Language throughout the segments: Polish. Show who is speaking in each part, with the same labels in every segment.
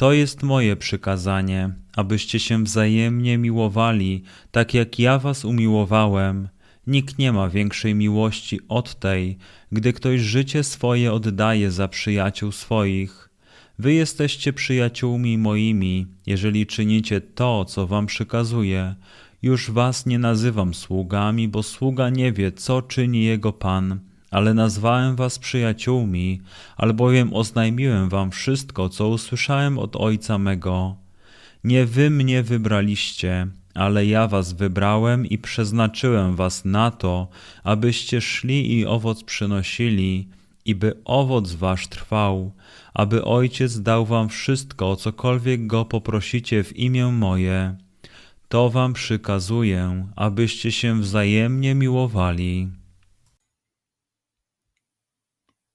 Speaker 1: to jest moje przykazanie, abyście się wzajemnie miłowali, tak jak ja was umiłowałem. Nikt nie ma większej miłości od tej, gdy ktoś życie swoje oddaje za przyjaciół swoich. Wy jesteście przyjaciółmi moimi, jeżeli czynicie to, co wam przykazuję. Już was nie nazywam sługami, bo sługa nie wie, co czyni jego pan ale nazwałem was przyjaciółmi, albowiem oznajmiłem wam wszystko, co usłyszałem od Ojca mego. Nie wy mnie wybraliście, ale ja was wybrałem i przeznaczyłem was na to, abyście szli i owoc przynosili, i by owoc wasz trwał, aby Ojciec dał wam wszystko, cokolwiek go poprosicie w imię moje. To wam przykazuję, abyście się wzajemnie miłowali.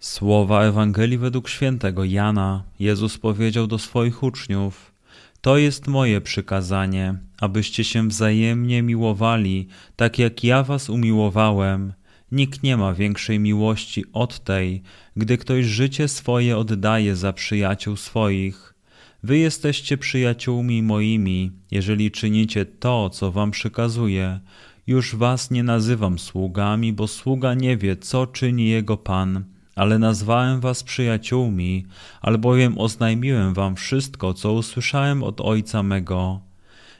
Speaker 1: Słowa Ewangelii według świętego Jana Jezus powiedział do swoich uczniów: To jest moje przykazanie, abyście się wzajemnie miłowali, tak jak ja was umiłowałem. Nikt nie ma większej miłości od tej, gdy ktoś życie swoje oddaje za przyjaciół swoich. Wy jesteście przyjaciółmi moimi, jeżeli czynicie to, co wam przykazuję. Już was nie nazywam sługami, bo sługa nie wie, co czyni jego pan ale nazwałem was przyjaciółmi, albowiem oznajmiłem wam wszystko, co usłyszałem od Ojca mego.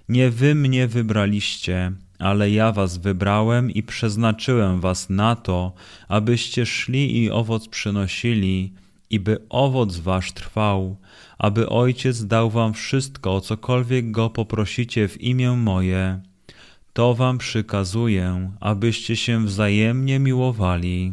Speaker 1: Nie wy mnie wybraliście, ale ja was wybrałem i przeznaczyłem was na to, abyście szli i owoc przynosili, i by owoc wasz trwał, aby Ojciec dał wam wszystko, cokolwiek go poprosicie w imię moje. To wam przykazuję, abyście się wzajemnie miłowali.